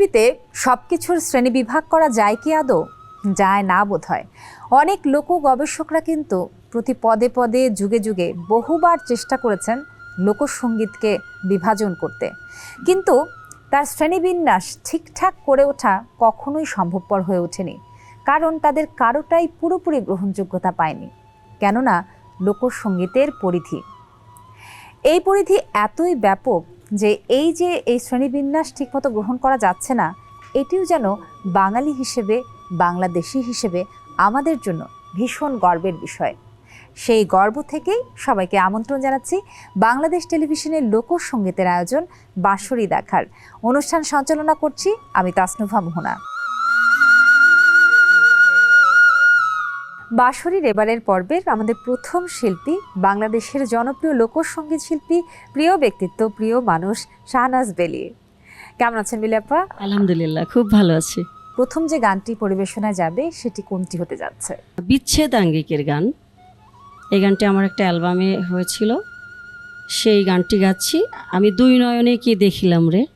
পৃথিবীতে সব কিছুর শ্রেণীবিভাগ করা যায় কি আদৌ? যায় না বোধ হয় অনেক লোক গবেষকরা কিন্তু প্রতি পদে পদে যুগে যুগে বহুবার চেষ্টা করেছেন লোকসঙ্গীতকে বিভাজন করতে। কিন্তু তার শ্রেণীবিন্যাস ঠিকঠাক করে ওঠা কখনোই সম্ভবপর হয়ে ওঠেনি। কারণ তাদের কারোটাই পুরোপুরি গ্রহণযোগ্যতা পায়নি। কেননা লোকসঙ্গীতের পরিধি। এই পরিধি এতই ব্যাপক যে এই যে এই শ্রেণীবিন্যাস ঠিকমতো গ্রহণ করা যাচ্ছে না, এটিও যেন বাঙালি হিসেবে, বাংলাদেশি হিসেবে আমাদের জন্য ভীষণ গর্বের বিষয়। সেই গর্ব থেকেই সবাইকে আমন্ত্রণ জানাচ্ছি বাংলাদেশ টেলিভিশনের লোকসঙ্গীতের আয়োজন বাঁশরি দেখার। অনুষ্ঠান সঞ্চালনা করছি আমি তাসনুভা মোহনা। বাঁশরীর এবারের পর্বের আমাদের প্রথম শিল্পী বাংলাদেশের জনপ্রিয় লোকসঙ্গীত শিল্পী প্রিয় ব্যক্তিত্ব প্রিয় মানুষ শাহনাজ বেলি। কেমন আছেন বিলি আপা? আলহামদুলিল্লাহ খুব ভালো আছি। প্রথম যে গানটি পরিবেশনায় যাবে সেটি কোনটি হতে যাচ্ছে? বিচ্ছেদ আঙ্গিকের গান। এই গানটি আমার একটা অ্যালবামে হয়েছিল। সেই গানটি গাচ্ছি। আমি দুই নয়নে কি দেখিলাম রে?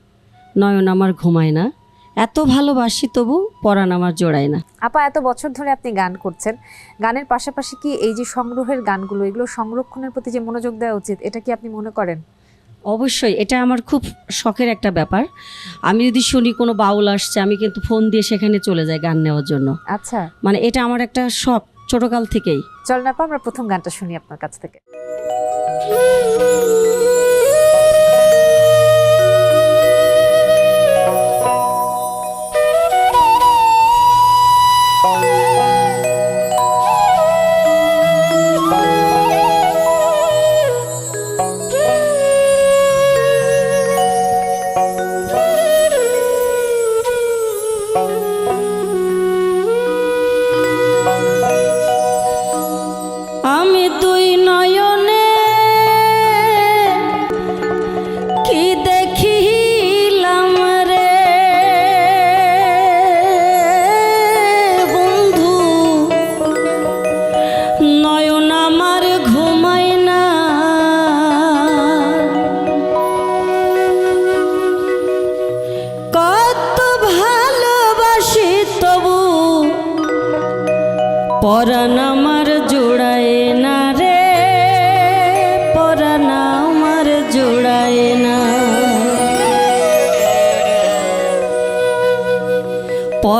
নয়ন আমার ঘুমায় না। এত ভালোবাসি তবু পরাণ আমার জোড়ায় না। আপা এত বছর ধরে আপনি গান করছেন। গানের পাশাপাশি কি এই যে সংগ্রহের গানগুলো এগুলো সংরক্ষণের প্রতি যে মনোযোগ দেওয়া উচিত এটা কি আপনি মনে করেন? অবশ্যই এটা আমার খুব শখের একটা ব্যাপার। আমি যদি শুনি কোনো বাউল আসছে আমি কিন্তু ফোন দিয়ে সেখানে চলে যাই গান নেওয়ার জন্য। আচ্ছা। মানে এটা আমার একটা শখ ছোটকাল থেকেই। চলেন আপা আমরা প্রথম গানটা শুনি আপনার কাছ থেকে।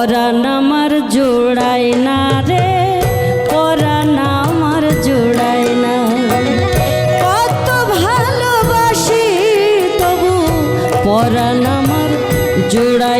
পরাণ আমার জোড়ায় না রে, পরাণ আমার জোড়ায় না। কত ভালোবাসি তবু পরাণ আমার জোড়ায়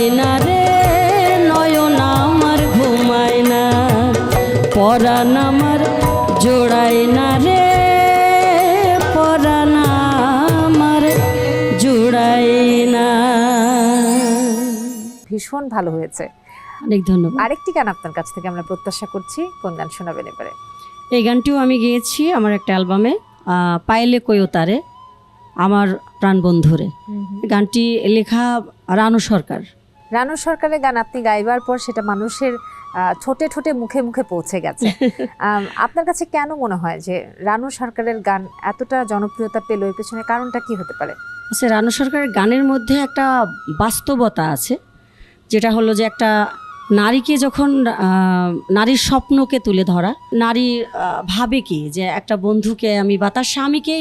ঘুমায় না রে নয়ন আমার ঘুমায় না। পরাণ আমার জোড়ায় না রে পরাণ আমার জোড়াই না। ভীষণ ভালো হয়েছে। অনেক ধন্যবাদ। আরেকটি গান আপনার কাছ থেকে আমরা প্রত্যাশা করছি কোন গান শোনাবেন এবারে? এই গানটিও আমি গেয়েছি আমার একটা অ্যালবামে পায়েলে কয়ো তারে আমার প্রাণ বন্ধুরে। গানটি লেখা রানু সরকার। রানু সরকারের গান আপনি গাইবার পর সেটা মানুষের ছোটে ঠোঁটে ঠোঁটে মুখে মুখে পৌঁছে গেছে। আপনার কাছে কেন মনে হয় যে রানু সরকারের গান এতটা জনপ্রিয়তা পেল এর পেছনে? কারণটা কি হতে পারে? আচ্ছা রানু সরকারের গানের মধ্যে একটা বাস্তবতা আছে যেটা হলো যে একটা নারীকে যখন নারীর স্বপ্নকে তুলে ধরা নারী ভাবে কি যে একটা বন্ধুকে আমি বা তার স্বামীকে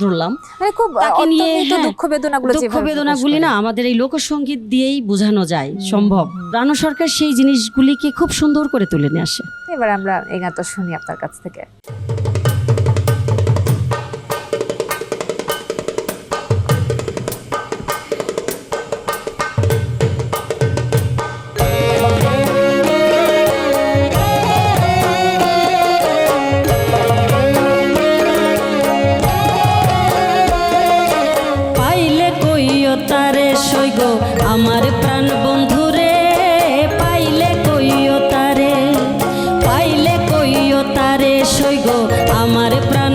ধরলাম মানে খুব তাকে নিয়ে, হ্যাঁ, দুঃখ বেদনাগুলো দুঃখ বেদনাগুলি না আমাদের এই লোকসঙ্গীত দিয়েই বোঝানো যায় সম্ভব। রানু সরকার সেই জিনিসগুলিকে খুব সুন্দর করে তুলে নিয়ে আসে। এবার আমরা এই গানটা শুনি আপনার কাছ থেকে। প্রাণ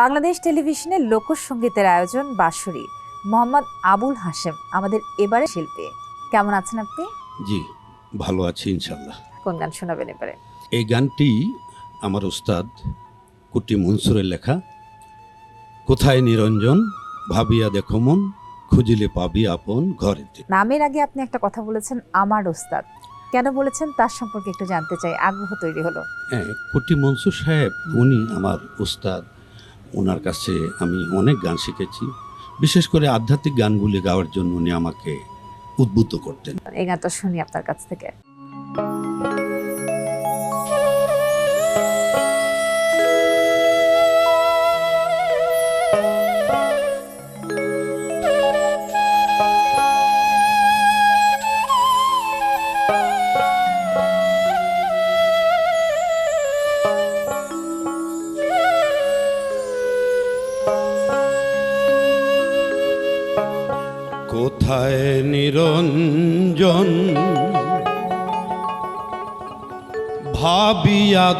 বাংলাদেশ টেলিভিশনের লোকসঙ্গীতের আয়োজন বাঁশুরি। মোহাম্মদ আবুল হাশেম আমাদের এবারে শিল্পী। কেমন আছেন আপনি? জি ভালো আছি ইনশাল্লাহ কোন গান শোনাবেন এবারে? এই গানটি আমার উস্তাদ কুটি মনসুরের লেখা কোথায় নিরঞ্জন ভাবিয়া দেখো মন খুঁজিলে পাবি আপন ঘরেতে নামের আগে আপনি একটা কথা বলেছেন আমার ওস্তাদ। কেন বলেছেন? তার সম্পর্কে একটু জানতে চাই আগ্রহ তৈরি হলো। হ্যাঁ কুটি মনসুর সাহেব উনি আমার উস্তাদ ওনার কাছে আমি অনেক গান শিখেছি। বিশেষ করে আধ্যাত্মিক গানগুলি গাওয়ার জন্য উনি আমাকে উদ্বুদ্ধ করতেন। এই গানটা শুনি আপনার কাছ থেকে।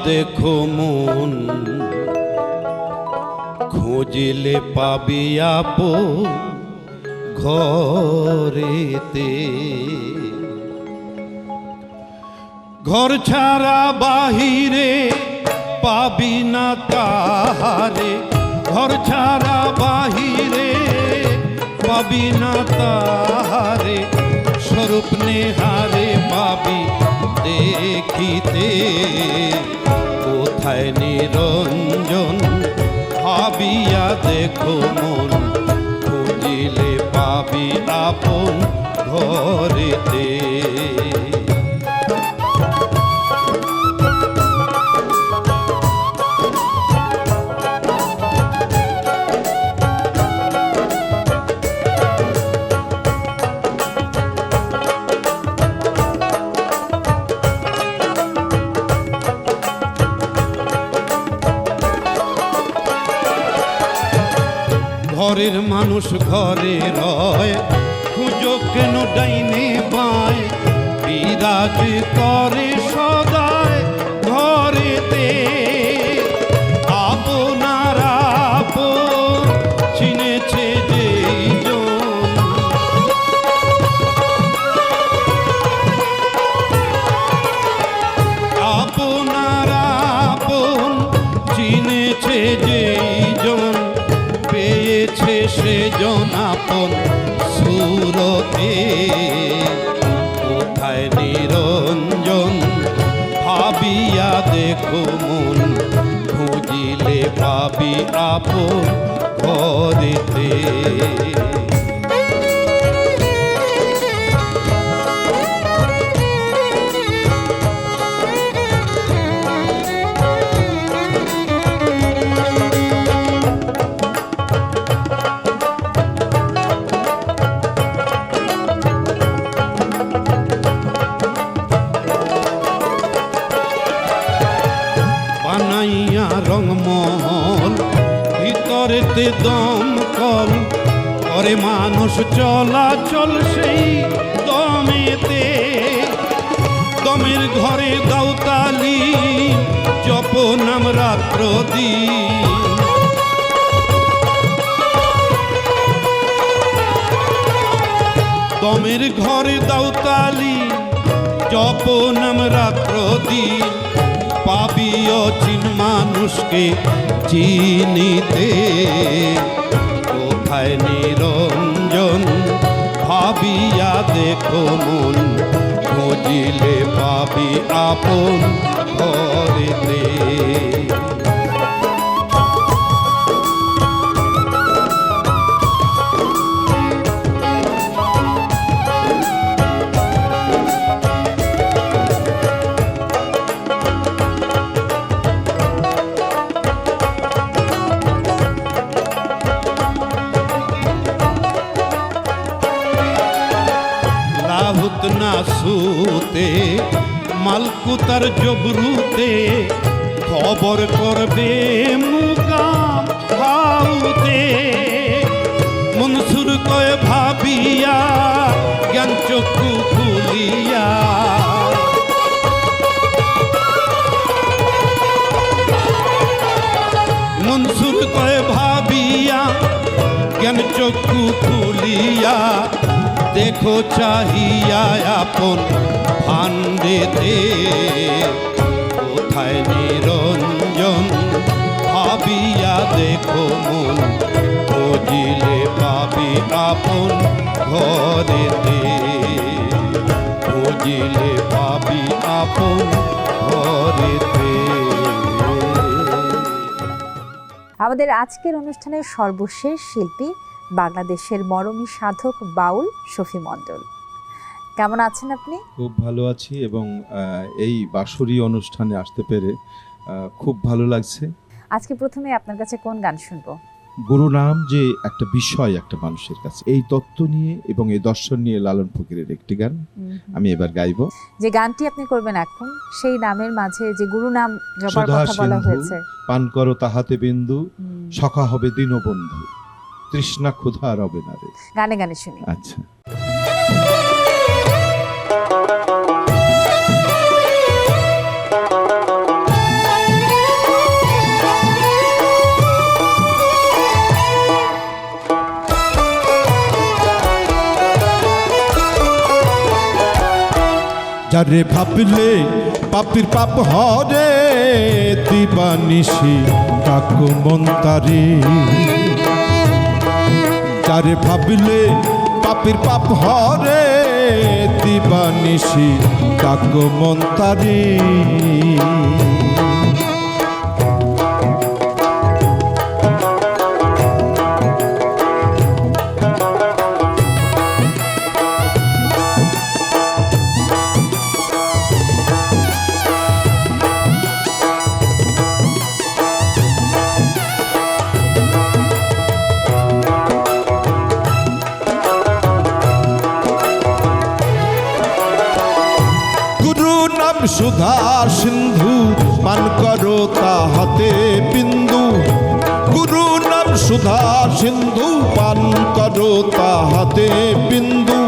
দেখো মন, খুঁজিলে পাবিয়া পো ঘরেতে। ঘর ছাড়া বাহিরে পাবি না তাহারে, ঘর ছাড়া বাহিরে পাবি না তাহারে, স্বরূপ নেহারে পাবি দেখিতে কোথায় নিরঞ্জন ভাবিয়া দেখো মন খুঁজিলে পাবি আপন ঘরেতে। মানুষ ঘরে রয় খুঁজো কেন ডাইনে পায়? বিরাজ করে পাবি আপন ঘরেতে। দমের ঘরে দাউতালি জপ নাম রাত্র দিন পাবি অচিন মানুষকে চিনিতে। কোথায় নিরঞ্জন ভাবিয়া দেখো মন, খুঁজিলে পাবি আপন ঘরেতে। জবরুতে খবর করবে মুকাম হাউতে মনসুর কয় ভাবিয়া, জ্ঞান চক্ষু খুলিয়া। মনসুর কয় ভাবিয়া, জ্ঞান চক্ষু খুলিয়া। দেখো চাহিয়া আপন ভান্ডেতে কোথায় নিরঞ্জন ভাবিয়া দেখো মন, খুঁজিলে পাবি আপন ঘরেতে। খুঁজিলে পাবি আপন ঘরেতে। আমাদের আজকের অনুষ্ঠানের সর্বশেষ শিল্পী বাংলাদেশের মরমী সাধক বাউল শফি মণ্ডল। কেমন আছেন আপনি? খুব ভালো আছি এবং এই বাঁশরি অনুষ্ঠানে আসতে পেরে খুব ভালো লাগছে। আজকে প্রথমে আপনার কাছে কোন গান শুনব? গুরু নাম যে একটা বিষয় একটা মানুষের কাছে। এই তত্ত্ব নিয়ে এবং এই দর্শন নিয়ে লালন ফকিরের একটি গান আমি এবার গাইব। যে গানটি আপনি করবেন এখন সেই নামের মাঝে যে গুরু নাম জপার কথা বলা হয়েছে। পান করো তাহাতে বিন্দু সখা হবে দীনবন্ধু। তৃষ্ণা ক্ষুধা রবে না রে। গানে গানে শুনি। আচ্ছা। যারে ভাবলে পাপির পাপ হরে দিবানিশি কাকু মন্তারে যারে ভাবলে পাপির পাপ হরে? দিবানিশি কাকু মন্তারে। সুধা সিন্ধু, পান করো তাহাতে বিন্দু। গুরু নাম সুধা সিন্ধু, পান করো তাহাতে বিন্দু।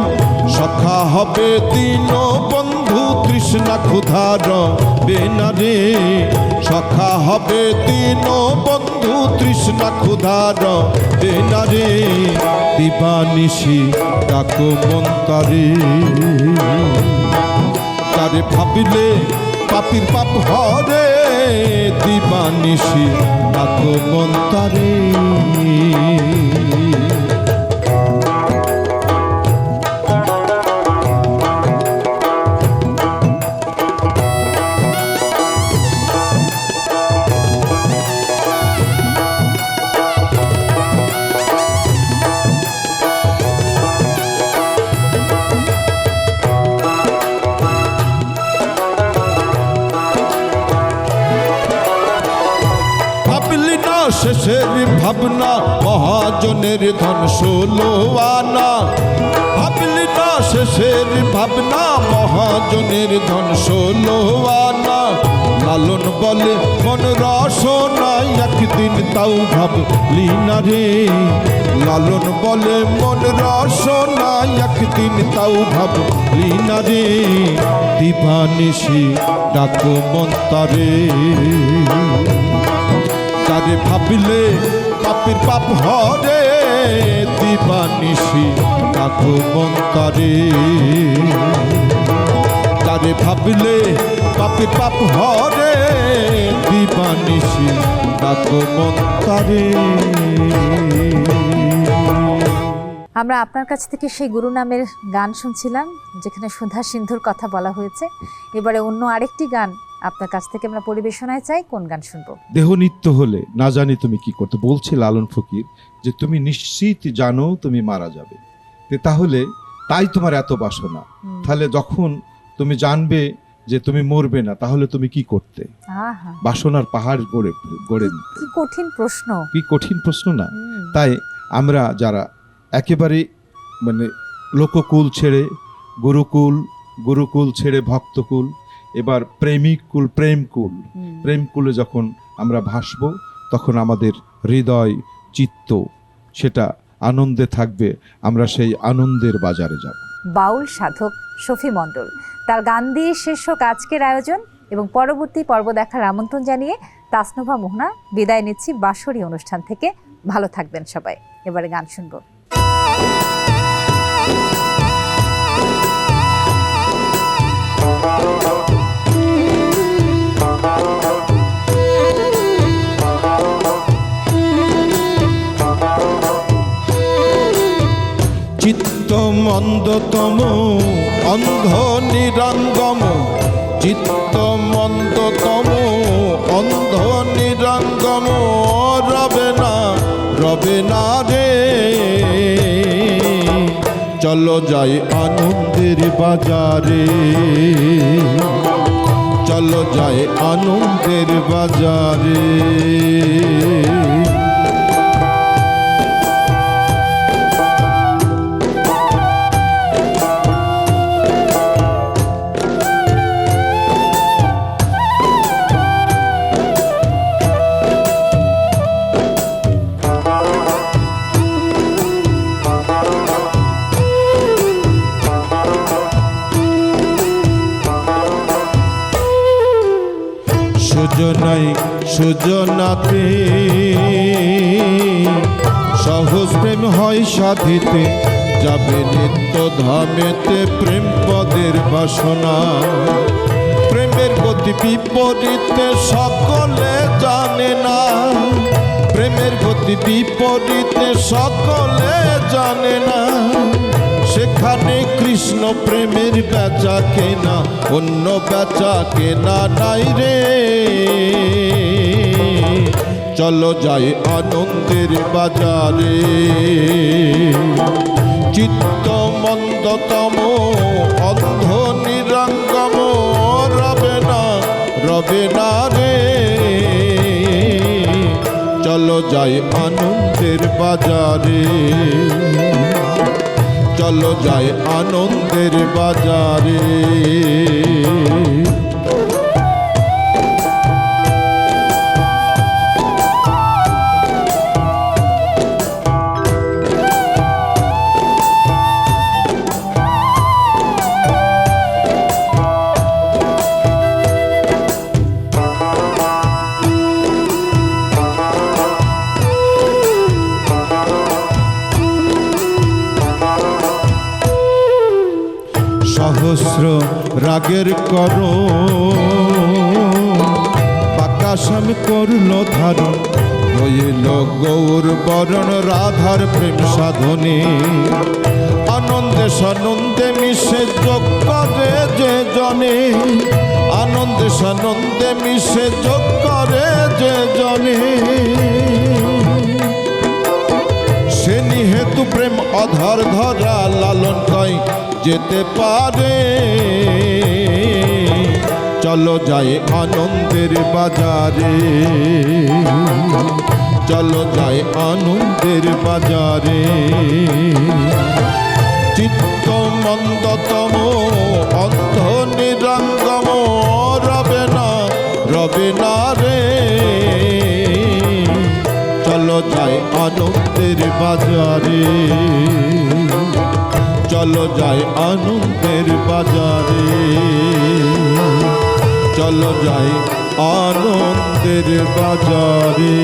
সখা হবে দিন বন্ধু, তৃষ্ণা ক্ষুধার বেনারে সখা হবে দিন বন্ধু, তৃষ্ণা ক্ষুধার বেনারে দিবানিশি ডাকো মন্তারে। তারে ভাবিলে পাপির পাপ হরে দিবানিশি তাকে মন্তারে। শেষের ভাবনা, মহাজনের ধন ষোলো আনা। ভাবলি না শেষের ভাবনা, মহাজনের ধন ষোলো আনা। লালন বলে, মন রসনা একদিন তাও ভাবলি না রে। লালন বলে, মন রসনা একদিন তাও ভাবলি না রে। দিবানিশি, ডাকো মন্তারে। তারে ভাবিলে পাপের পাপ হরে, দিবানিশি কাকু মন্তারে। তারে ভাবিলে পাপের পাপ হরে, দিবানিশি কাকু মন্তারে। আমরা আপনার কাছ থেকে সেই গুরু নামের গান শুনছিলাম, যেখানে সুধা সিন্ধুর কথা বলা হয়েছে। এবারে অন্য আরেকটি গান আপনার কাছ থেকে আমরা পরিবেশনায় চাই কোন গান শুনব? দেহ নিত্য হলে না জানি তুমি কি করতে। বলছে লালন ফকির যে তুমি নিশ্চিত জানো তুমি মারা যাবে। তাহলে তাই তোমার এত বাসনা। তাহলে যখন তুমি জানবে যে তুমি মরবে না তাহলে তুমি কি করতে? বাসনার পাহাড় গড়ে গড়ে কি কঠিন প্রশ্ন। কি কঠিন প্রশ্ন না। তাই আমরা যারা একেবারে মানে লোককুল ছেড়ে গুরুকুল গুরুকুল ছেড়ে ভক্তকুল এবার প্রেমিক কুল প্রেমকুল। হুম। প্রেমকুলে যখন আমরা ভাসব তখন আমাদের হৃদয় চিত্ত সেটা আনন্দে থাকবে। আমরা সেই আনন্দের বাজারে যাব। বাউল সাধক শফি মণ্ডল তার গান দিয়ে শেষ হোক আজকের আয়োজন এবং পরবর্তী পর্ব দেখার আমন্ত্রণ জানিয়ে তাসনোভা মোহনা বিদায় নিচ্ছি বাঁশরি অনুষ্ঠান থেকে। ভালো থাকবেন সবাই। এবারে গান শুনব। চিত্ত মন্দতম, অন্ধ নিরঙ্গম, চিত্ত মন্দতম, অন্ধ নিরঙ্গম, রবে না রবে না রে। চলো যাই আনন্দের বাজারে। চলো যাই আনন্দের বাজারে। সুজনাই সুজনাতে সহজ প্রেম হয় সাধিতে, যাবে নিত্য ধামেতে প্রেম পদের বাসনা। প্রেমের গতি বিপরীতে সকলে জানে না। প্রেমের গতি বিপরীতে সকলে জানে না। সেখানে কৃষ্ণ প্রেমের বেচা কেনা, অন্য বেচা কেনা নাই রে। চলো যাই আনন্দের বাজারে। চিত্ত মন্দতম, অন্ধ নিরঙ্গম, রবে না রবে না রে। চলো যাই আনন্দের বাজারে। চলো যায় আনন্দের বাজারে। রাগের কর। পাকাশাম করল ধারণ হইল গৌর বরণ, রাধার প্রেম সাধনে। আনন্দে সানন্দে মিশে যোগ করে যে জনে। আনন্দে সানন্দে মিশে যোগ করে যে জনে। সে নিহেতু প্রেম অধর ধরা লালন কয় যেতে পারে। চলো যাই আনন্দের বাজারে। চলো যাই আনন্দের বাজারে। চিত্ত মন্দতম, অন্ধ নিরঙ্গম, রবে না রবে না রে। চলো যাই আনন্দের বাজারে। চলো যাই আনন্দের বাজারে। চলো যাই আনন্দের বাজারে।